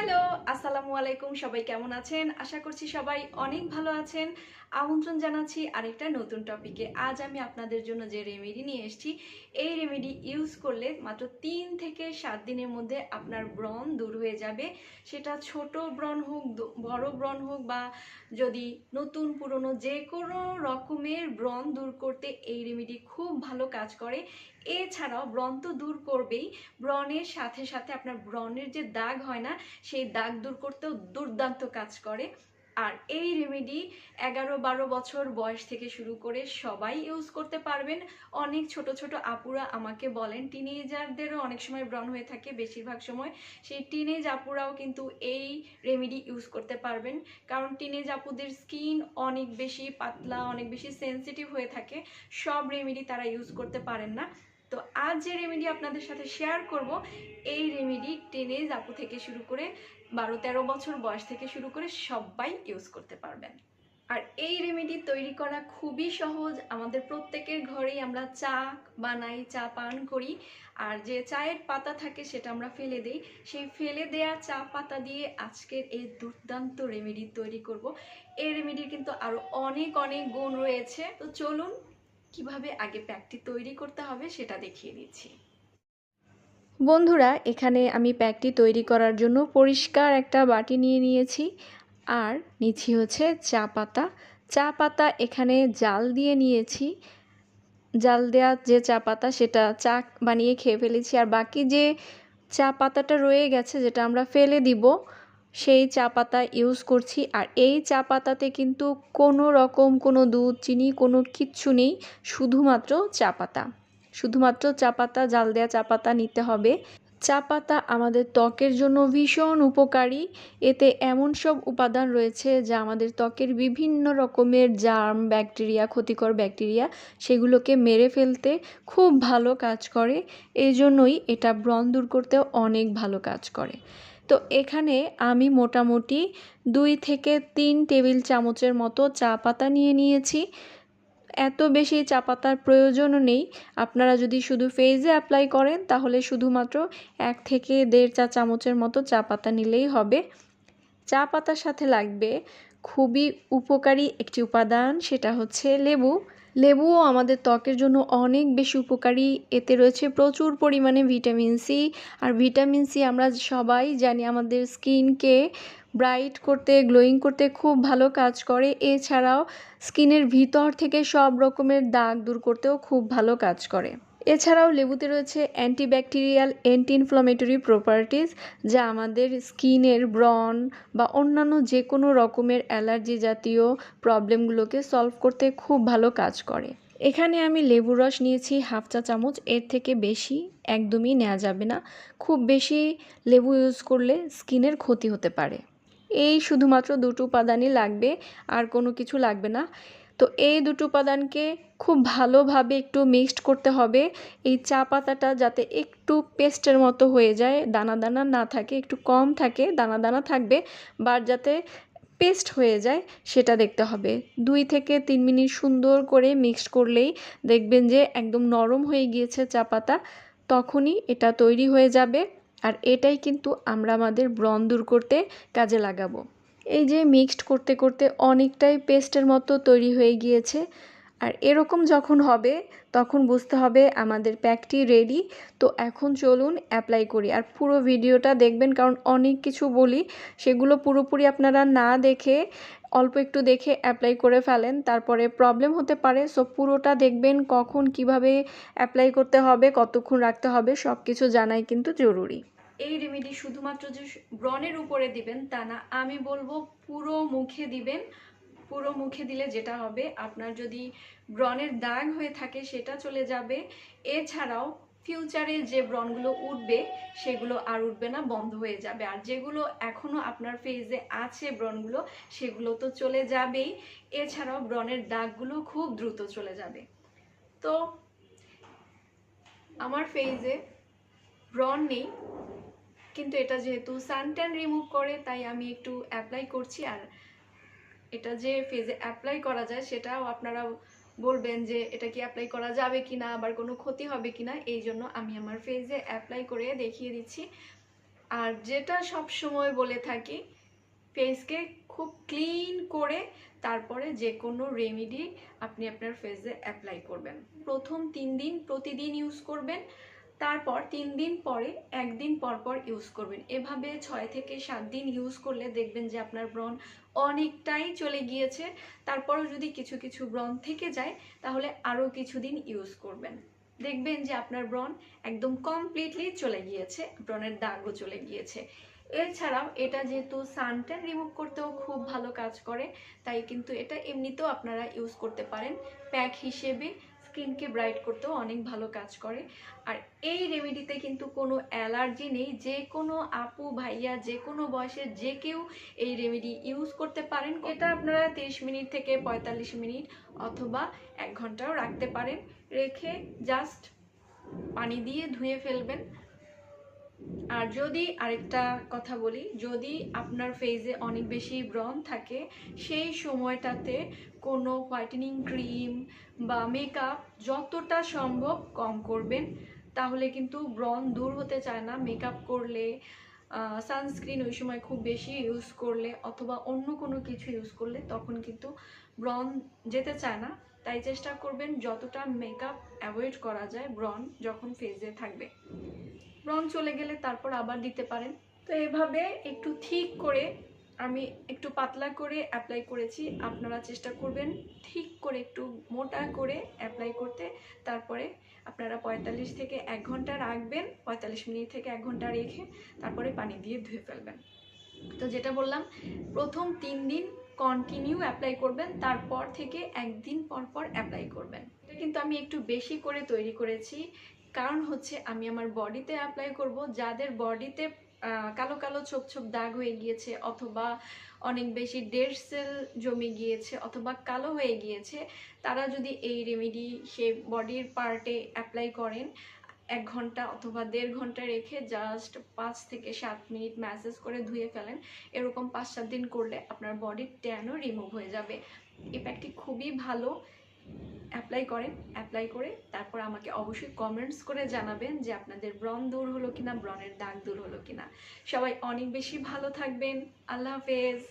Hello, আসসালামু আলাইকুম, সবাই কেমন আছেন? আশা করছি সবাই অনেক ভালো আছেন। আমন্ত্রণ জানাচ্ছি আরেকটা নতুন টপিকে আজ আমি আপনাদের জন্য যে রেমেডি নিয়ে এসেছি, এই রেমেডি ইউজ করলে মাত্র তিন থেকে সাত দিনের মধ্যে আপনার ব্রণ দূর হয়ে যাবে। সেটা ছোট ব্রণ হোক বড় ব্রণ হোক বা যদি নতুন, পুরনো যে কোনো রকমের ব্রণ দূর করতে এই রেমেডি খুব ভালো কাজ করে। এছাড়াও ব্রণ তো দূর করবেই। ব্রণের সাথে সাথে আপনার ব্রণের যে দাগ হয় না, সেই দাগ দূর করতেও দুর্দান্ত কাজ করে। আর এই রেমেডি এগারো বারো বছর বয়স থেকে শুরু করে সবাই ইউজ করতে পারবেন। অনেক ছোট ছোট আপুরা আমাকে বলেন টিনেজারদেরও অনেক সময় ব্রণ হয়ে থাকে বেশিরভাগ সময়। সেই টিনেজ আপুরাও কিন্তু এই রেমেডি ইউজ করতে পারবেন। কারণ টিনেজ আপুদের স্কিন অনেক বেশি পাতলা, অনেক বেশি সেনসিটিভ হয়ে থাকে। সব রেমেডি তারা ইউজ করতে পারেন না। তো আজ যে রেমেডি আপনাদের সাথে শেয়ার করব, এই রেমেডি টেনেজ আপু থেকে শুরু করে বারো তেরো বছর বয়স থেকে শুরু করে সবাই ইউজ করতে পারবেন। আর এই রেমেডি তৈরি করা খুবই সহজ। আমাদের প্রত্যেকের ঘরেই আমরা চা বানাই, চা পান করি। আর যে চায়ের পাতা থাকে সেটা আমরা ফেলে দিই। সেই ফেলে দেয়া চা পাতা দিয়ে আজকের এই দুর্দান্ত রেমেডি তৈরি করব। এই রেমেডির কিন্তু আরও অনেক অনেক গুণ রয়েছে। তো চলুন কীভাবে আগে প্যাকটি তৈরি করতে হবে সেটা দেখিয়ে দিচ্ছি। বন্ধুরা, এখানে আমি প্যাকটি তৈরি করার জন্য পরিষ্কার একটা বাটি নিয়ে নিয়েছি। আর নিচ্ছি হচ্ছে চা পাতা। চা পাতা এখানে জাল দিয়ে নিয়েছি। জাল দেওয়া যে চা পাতা, সেটা চা বানিয়ে খেয়ে ফেলেছি। আর বাকি যে চা পাতাটা রয়ে গেছে, যেটা আমরা ফেলে দিব সেই চা পাতা ইউজ করছি। আর এই চা পাতাতে কিন্তু কোনো রকম কোনো দুধ, চিনি কোনো কিচ্ছু নেই। শুধুমাত্র চা পাতা। শুধুমাত্র চা পাতা, জাল দেওয়া চা পাতা নিতে হবে। চা পাতা আমাদের ত্বকের জন্য ভীষণ উপকারী। এতে এমন সব উপাদান রয়েছে যা আমাদের ত্বকের বিভিন্ন রকমের জার্ম ব্যাকটেরিয়া ক্ষতিকর ব্যাকটেরিয়া সেগুলোকে মেরে ফেলতে খুব ভালো কাজ করে। এই জন্যই এটা ব্রণ দূর করতেও অনেক ভালো কাজ করে। তো এখানে আমি মোটামুটি দুই থেকে তিন টেবিল চামচের মতো চা পাতা নিয়ে নিয়েছি। এত বেশি চা পাতার প্রয়োজনও নেই। আপনারা যদি শুধু ফেজে অ্যাপ্লাই করেন, তাহলে শুধুমাত্র এক থেকে দেড় চা চামচের মতো চা পাতা নিলেই হবে। চা পাতার সাথে লাগবে খুবই উপকারী একটি উপাদান, সেটা হচ্ছে লেবু। লেবুও আমাদের ত্বকের জন্য অনেক বেশি উপকারী। এতে রয়েছে প্রচুর পরিমাণে ভিটামিন সি। আর ভিটামিন সি আমরা সবাই জানি আমাদের স্কিনকে ব্রাইট করতে, গ্লোয়িং করতে খুব ভালো কাজ করে। এছাড়াও স্কিনের ভিতর থেকে সব রকমের দাগ দূর করতেও খুব ভালো কাজ করে। এছাড়াও লেবুতে রয়েছে অ্যান্টিব্যাকটেরিয়াল অ্যান্টি ইনফ্লামেটরি প্রপার্টিস, যা আমাদের স্কিনের ব্রন বা অন্যান্য যে কোনো রকমের অ্যালার্জি জাতীয় প্রবলেমগুলোকে সলভ করতে খুব ভালো কাজ করে। এখানে আমি লেবু রস নিয়েছি হাফ চা চামচ, এর থেকে বেশি একদমই নেওয়া যাবে না। খুব বেশি লেবু ইউজ করলে স্কিনের ক্ষতি হতে পারে। এই শুধুমাত্র দুটো উপাদানই লাগবে, আর কোনো কিছু লাগবে না। তো এই দুটো উপাদানকে খুব ভালোভাবে একটু মিক্সড করতে হবে। এই চা পাতাটা যাতে একটু পেস্টের মতো হয়ে যায়, দানা দানা না থাকে, একটু কম থাকে, দানা দানা থাকবে বা যাতে পেস্ট হয়ে যায়, সেটা দেখতে হবে। দুই থেকে তিন মিনিট সুন্দর করে মিক্সড করলেই দেখবেন যে একদম নরম হয়ে গিয়েছে চা পাতা, তখনই এটা তৈরি হয়ে যাবে। আর এটাই কিন্তু আমরা আমাদের ব্রণ দূর করতে কাজে লাগাবো। এই যে মিক্সড করতে করতে অনেকটাই পেস্টের মতো তৈরি হয়ে গিয়েছে। আর এরকম যখন হবে, তখন বুঝতে হবে আমাদের প্যাকটি রেডি তো এখন চলুন অ্যাপ্লাই করি। আর পুরো ভিডিওটা দেখবেন, কারণ অনেক কিছু বলি, সেগুলো পুরোপুরি আপনারা না দেখে, অল্প একটু দেখে অ্যাপ্লাই করে ফেলেন। তারপরে প্রবলেম হতে পারে সো পুরোটা দেখবেন কখন কীভাবে অ্যাপ্লাই করতে হবে, কতক্ষণ রাখতে হবে সব কিছু জানাই কিন্তু জরুরি। এই রেমেডি শুধুমাত্র যে ব্রণের উপরে দিবেন তা না, আমি বলব পুরো মুখে দিবেন। পুরো মুখে দিলে যেটা হবে, আপনার যদি ব্রণের দাগ হয়ে থাকে সেটা চলে যাবে। এছাড়াও ফিউচারে যে ব্রণগুলো উঠবে, সেগুলো আর উঠবে না, বন্ধ হয়ে যাবে। আর যেগুলো এখনও আপনার ফেজে আছে ব্রণগুলো, সেগুলো তো চলে যাবেই। এছাড়াও ব্রণের দাগগুলো খুব দ্রুত চলে যাবে। তো, আমার ফেজে ব্রণ নেই। কিন্তু এটা যেহেতু সানট্যান রিমুভ করে, তাই আমি একটু অ্যাপ্লাই করছি। আর এটা যে ফেজে অ্যাপ্লাই করা যায়, সেটাও আপনারা বলবেন যে এটা কি অ্যাপ্লাই করা যাবে কি না আবার কোনো ক্ষতি হবে কি না এই জন্য আমি আমার ফেজে অ্যাপ্লাই করে দেখিয়ে দিচ্ছি। আর যেটা সব সময় বলে থাকি ফেসকে খুব ক্লিন করে তারপরে যে কোনো রেমেডি আপনি আপনার ফেসে অ্যাপ্লাই করবেন। প্রথম তিন দিন প্রতিদিন ইউজ করবেন। তারপর তিন দিন পরে একদিন পর পর ইউজ করবেন। এভাবে ছয় থেকে সাত দিন ইউজ করলে দেখবেন যে আপনার ব্রণ অনেকটাই চলে গিয়েছে। তারপরও যদি কিছু কিছু ব্রণ থেকে যায়, তাহলে আরও কিছুদিন ইউজ করবেন। দেখবেন যে আপনার ব্রণ একদম কমপ্লিটলি চলে গিয়েছে, ব্রণের দাগও চলে গিয়েছে। এছাড়াও এটা যেহেতু সানটেন রিমুভ করতেও খুব ভালো কাজ করে, তাই কিন্তু এটা এমনিতেও আপনারা ইউজ করতে পারেন। প্যাক হিসেবে স্কিনকে ব্রাইট করতেও অনেক ভালো কাজ করে। আর এই রেমেডিতে কিন্তু কোনো অ্যালার্জি নেই। যে কোনো আপু, ভাইয়া, যে কোনো বয়সে যে কেউ এই রেমেডি ইউজ করতে পারেন। এটা আপনারা তিরিশ মিনিট থেকে পঁয়তাল্লিশ মিনিট অথবা এক ঘন্টাও রাখতে পারেন। রেখে জাস্ট পানি দিয়ে ধুয়ে ফেলবেন। আর যদি আরেকটা কথা বলি, যদি আপনার ফেজে অনেক বেশি ব্রণ থাকে, সেই সময়টাতে কোনো হোয়াইটেনিং ক্রিম বা মেকআপ যতটা সম্ভব কম করবেন। তাহলে কিন্তু ব্রণ দূর হতে চায় না। মেকআপ করলে সানস্ক্রিন ওই সময় খুব বেশি ইউজ করলে অথবা অন্য কোনো কিছু ইউজ করলে তখন কিন্তু ব্রণ যেতে চায় না। তাই চেষ্টা করবেন যতটা মেকআপ অ্যাভয়েড করা যায় ব্রণ যখন ফেজে থাকবে। ব্রণ চলে গেলে তারপর আবার দিতে পারেন। তো এভাবে একটু ঠিক করে আমি একটু পাতলা করে অ্যাপ্লাই করেছি, আপনারা চেষ্টা করবেন ঠিক করে একটু মোটা করে অ্যাপ্লাই করতে। তারপরে আপনারা পঁয়তাল্লিশ থেকে এক ঘণ্টা রাখবেন, পঁয়তাল্লিশ মিনিট থেকে এক ঘণ্টা রেখে তারপরে পানি দিয়ে ধুয়ে ফেলবেন। তো যেটা বললাম, প্রথম তিন দিন কন্টিনিউ অ্যাপ্লাই করবেন, তারপর থেকে একদিন পর পর অ্যাপ্লাই করবেন। এটা কিন্তু আমি একটু বেশি করে তৈরি করেছি কারণ হচ্ছে আমি আমার বডিতে অ্যাপ্লাই করব যাদের বডিতে কালো কালো ছোপ ছোপ দাগ হয়ে গিয়েছে অথবা অনেক বেশি ডেড সেল জমে গিয়েছে অথবা কালো হয়ে গিয়েছে, তারা যদি এই রেমেডি সে বডির পার্টে অ্যাপ্লাই করেন, এক ঘণ্টা অথবা দেড় ঘণ্টা রেখে জাস্ট পাঁচ থেকে সাত মিনিট ম্যাসেজ করে ধুয়ে ফেলেন, এরকম পাঁচ সাত দিন করলে আপনার বডির ট্যানও রিমুভ হয়ে যাবে। এই প্যাকটি খুবই ভালো। অ্যাপ্লাই করেন অ্যাপ্লাই করে তারপর আমাকে অবশ্যই কমেন্টস করে জানাবেন যে আপনাদের ব্রণ দূর হলো কিনা, ব্রণের দাগ দূর হলো কিনা। সবাই অনেক বেশি ভালো থাকবেন। আল্লাহ হাফেজ।